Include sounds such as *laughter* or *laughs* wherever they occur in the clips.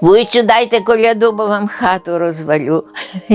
Вуйчу, дайте коляду, бо вам хату розвалю. *laughs*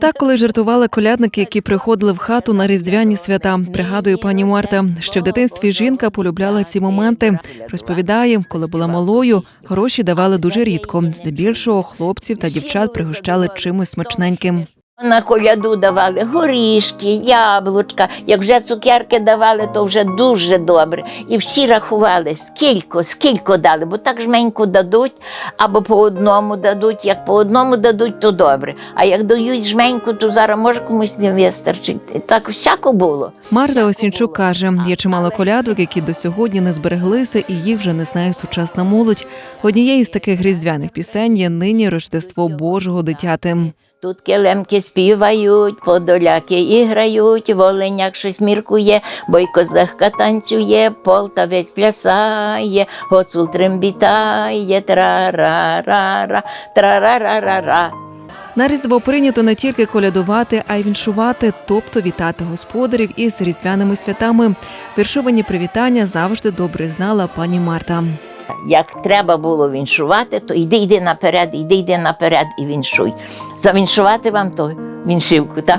Так, коли жартували колядники, які приходили в хату на різдвяні свята, пригадує пані Марта, що в дитинстві жінка полюбляла ці моменти. Розповідає, коли була малою, гроші давали дуже рідко. Здебільшого хлопців та дівчат пригощали чимось смачненьким. На коляду давали горішки, яблучка. Як вже цукерки давали, то вже дуже добре. І всі рахували, скільки, скільки дали, бо так жменьку дадуть, або по одному дадуть. Як по одному дадуть, то добре. А як дають жменьку, то зараз може комусь не вистачить. Так всяко було. Марта Осінчук каже, є чимало колядок, які до сьогодні не збереглися, і їх вже не знає сучасна молодь. Однією з таких різдвяних пісень є нині Рождество Божого дитяти. Тут килимки співають, подоляки і грають, воленяк щось міркує, бойко злегка танцює, полтавець плясає, гоцул трембітає, тра-ра-ра-ра, тра-ра-ра-ра-ра. На різдво прийнято не тільки колядувати, а й віншувати, тобто вітати господарів із різдвяними святами. Віршовані привітання завжди добре знала пані Марта. Як треба було віншувати, то йди, йди наперед, йди, йди наперед і віншуй. Завіншувати вам то віншивку. Та?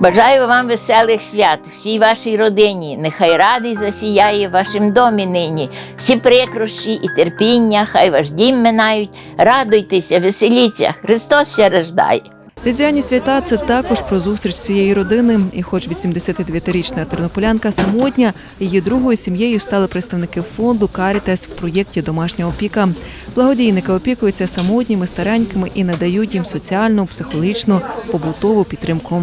Бажаю вам веселих свят, всій вашій родині. Нехай радість засіяє в вашім домі нині. Всі прикрощі і терпіння, хай ваш дім минають. Радуйтеся, веселіться, Христос ся рождає. Різдвяні свята це також про зустріч цієї родини. І, хоч 89-річна тернополянка самотня, її другою сім'єю стали представники фонду Карітес в проєкті Домашня опіка. Благодійники опікуються самотніми старенькими і надають їм соціальну, психологічну, побутову підтримку.